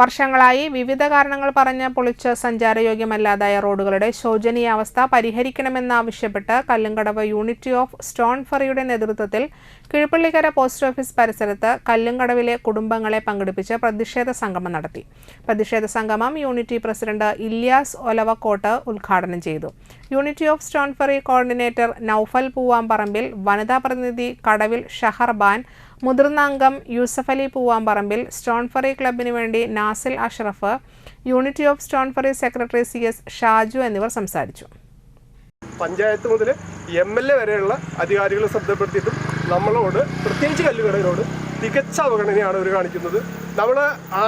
വർഷങ്ങളായി വിവിധ കാരണങ്ങൾ പറഞ്ഞ് പൊളിച്ച് സഞ്ചാരയോഗ്യമല്ലാതായ റോഡുകളുടെ ശോചനീയാവസ്ഥ പരിഹരിക്കണമെന്നാവശ്യപ്പെട്ട് കല്ലുംകടവ് യൂണിറ്റി ഓഫ് സ്റ്റോൺ ഫറിയുടെ നേതൃത്വത്തിൽ കിഴുപ്പള്ളിക്കര പോസ്റ്റ് ഓഫീസ് പരിസരത്ത് കല്ലുംകടവിലെ കുടുംബങ്ങളെ പങ്കെടുപ്പിച്ച് പ്രതിഷേധ സംഗമം നടത്തി. പ്രതിഷേധ സംഗമം യൂണിറ്റി പ്രസിഡന്റ് ഇല്യാസ് ഒലവക്കോട്ട് ഉദ്ഘാടനം ചെയ്തു. Unity of stone ferry coordinator Noufal Poovamparambil വനിതാ പ്രതിനിധി കടവിൽ ഷഹർബാൻ മുതിർന്ന അംഗം യൂസഫ് അലി പൂവാമ്പറമ്പിൽ സ്റ്റോൺ ഫെറി ക്ലബിന് വേണ്ടി Nasil Ashraf unity of stone ferry secretary C S Shaju എന്നിവർ സംസാരിച്ചു. പഞ്ചായത്ത് മുതൽ എം എൽ എ വരെയുള്ള അധികാരികളെ ശ്രദ്ധപ്പെടുത്തിയിട്ടും നമ്മളോട് പ്രത്യേകിച്ച് കല്ലുകടയിലോട് തികച്ച അവഗണനയാണ് അവർ കാണിക്കുന്നത്. നമ്മൾ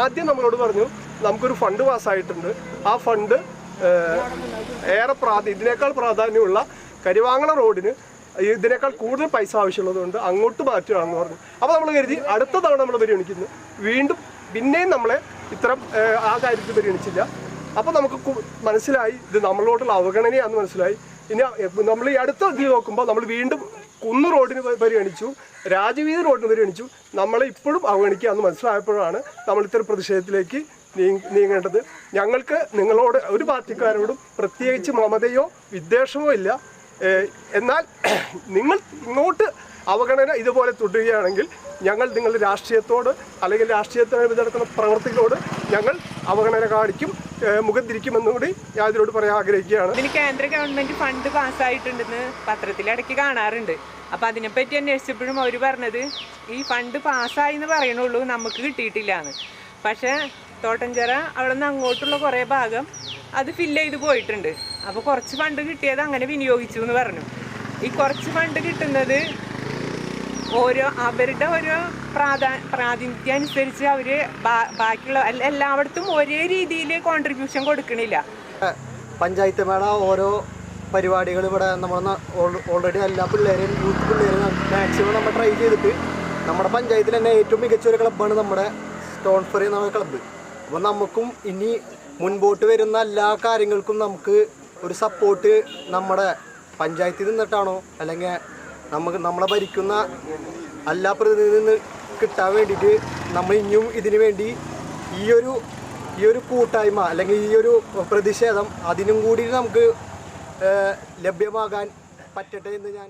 ആദ്യം നമ്മളോട് പറഞ്ഞു നമുക്കൊരു ഫണ്ട് പാസ്സായിട്ടുണ്ട് ആ ഫണ്ട് ഏറെ പ്രാധാന്യം ഇതിനേക്കാൾ പ്രാധാന്യമുള്ള കരിവാങ്ങണ റോഡിന് ഇതിനേക്കാൾ കൂടുതൽ പൈസ ആവശ്യമുള്ളതുകൊണ്ട് അങ്ങോട്ട് മാറ്റുകയാണെന്ന് പറഞ്ഞു. അപ്പോൾ നമ്മൾ കരുതി അടുത്ത തവണ നമ്മൾ പരിഗണിക്കുന്നു. വീണ്ടും പിന്നെയും നമ്മളെ ഇത്തരം ആ കാര്യത്തിൽ പരിഗണിച്ചില്ല. അപ്പോൾ നമുക്ക് മനസ്സിലായി ഇത് നമ്മളോടുള്ള അവഗണനയാണെന്ന് മനസ്സിലായി. ഇനി നമ്മൾ ഈ അടുത്ത ഇത് നോക്കുമ്പോൾ നമ്മൾ വീണ്ടും കുന്ന് റോഡിന് പരിഗണിച്ചു രാജവീതി റോഡിന് പരിഗണിച്ചു. നമ്മളെ ഇപ്പോഴും അവഗണിക്കുക എന്ന് മനസ്സിലായപ്പോഴാണ് നമ്മൾ ഇത്തരം പ്രതിഷേധത്തിലേക്ക് നീങ്ങേണ്ടത്. ഞങ്ങൾക്ക് നിങ്ങളോട് ഒരു പാർട്ടിക്കാരോടും പ്രത്യേകിച്ച് മമതയോ വിദ്വേഷമോ ഇല്ല. എന്നാൽ നിങ്ങൾ ഇങ്ങോട്ട് അവഗണന ഇതുപോലെ തുടരുകയാണെങ്കിൽ ഞങ്ങൾ നിങ്ങളുടെ രാഷ്ട്രീയത്തോട് അല്ലെങ്കിൽ രാഷ്ട്രീയത്തിന് നടക്കുന്ന പ്രവൃത്തികളോട് ഞങ്ങൾ അവഗണന കാണിക്കും. മുഖം തിരിക്കുമെന്നും കൂടി ഞാൻ ഇതിനോട് പറയാൻ ആഗ്രഹിക്കുകയാണ്. ഇതിന് കേന്ദ്ര ഗവൺമെന്റ് ഫണ്ട് പാസ്സായിട്ടുണ്ടെന്ന് പത്രത്തിൽ ഇടയ്ക്ക് കാണാറുണ്ട്. അപ്പൊ അതിനെപ്പറ്റി അന്വേഷിച്ചപ്പോഴും അവർ പറഞ്ഞത് ഈ ഫണ്ട് പാസ്സായി എന്ന് പറയണുള്ളൂ നമുക്ക് കിട്ടിയിട്ടില്ല എന്ന് പക്ഷേ തോട്ടഞ്ചിറ അവിടെ നിന്ന് അങ്ങോട്ടുള്ള കുറേ ഭാഗം അത് ഫില്ല് ചെയ്ത് പോയിട്ടുണ്ട്. അപ്പോൾ കുറച്ച് ഫണ്ട് കിട്ടിയത് അങ്ങനെ വിനിയോഗിച്ചു എന്ന് പറഞ്ഞു. ഈ കുറച്ച് ഫണ്ട് കിട്ടുന്നത് ഓരോ അവരുടെ ഓരോ പ്രാധാ പ്രാതിനിധ്യം അനുസരിച്ച് അവർ ബാക്കിയുള്ള എല്ല- എല്ലായിടത്തും ഒരേ രീതിയിൽ കോൺട്രിബ്യൂഷൻ കൊടുക്കണില്ല. പഞ്ചായത്ത് മേള ഓരോ പരിപാടികൾ ഇവിടെ നമ്മൾ ഓൾറെഡി എല്ലാ പിള്ളേരെയും യൂത്ത് പിള്ളേരെയും മാക്സിമം നമ്മൾ ട്രൈ ചെയ്തിട്ട് നമ്മുടെ പഞ്ചായത്തിൽ തന്നെ ഏറ്റവും മികച്ച ഒരു ക്ലബ്ബാണ് നമ്മുടെ സ്റ്റോൺ ഫെറി എന്ന ക്ലബ്ബ് അപ്പോൾ നമുക്കും ഇനി മുൻപോട്ട് വരുന്ന എല്ലാ കാര്യങ്ങൾക്കും നമുക്ക് ഒരു സപ്പോർട്ട് നമ്മുടെ പഞ്ചായത്തിൽ നിന്നിട്ടാണോ അല്ലെങ്കിൽ നമുക്ക് നമ്മളെ ഭരിക്കുന്ന എല്ലാ പ്രതിനിധിയിൽ നിന്ന് കിട്ടാൻ വേണ്ടിയിട്ട് നമ്മൾ ഇനിയും ഇതിന് വേണ്ടി ഈ ഒരു ഈ ഒരു കൂട്ടായ്മ അല്ലെങ്കിൽ ഈ ഒരു പ്രതിഷേധം അതിനും കൂടി നമുക്ക് ലഭ്യമാകാൻ പറ്റട്ടെ എന്ന് ഞാൻ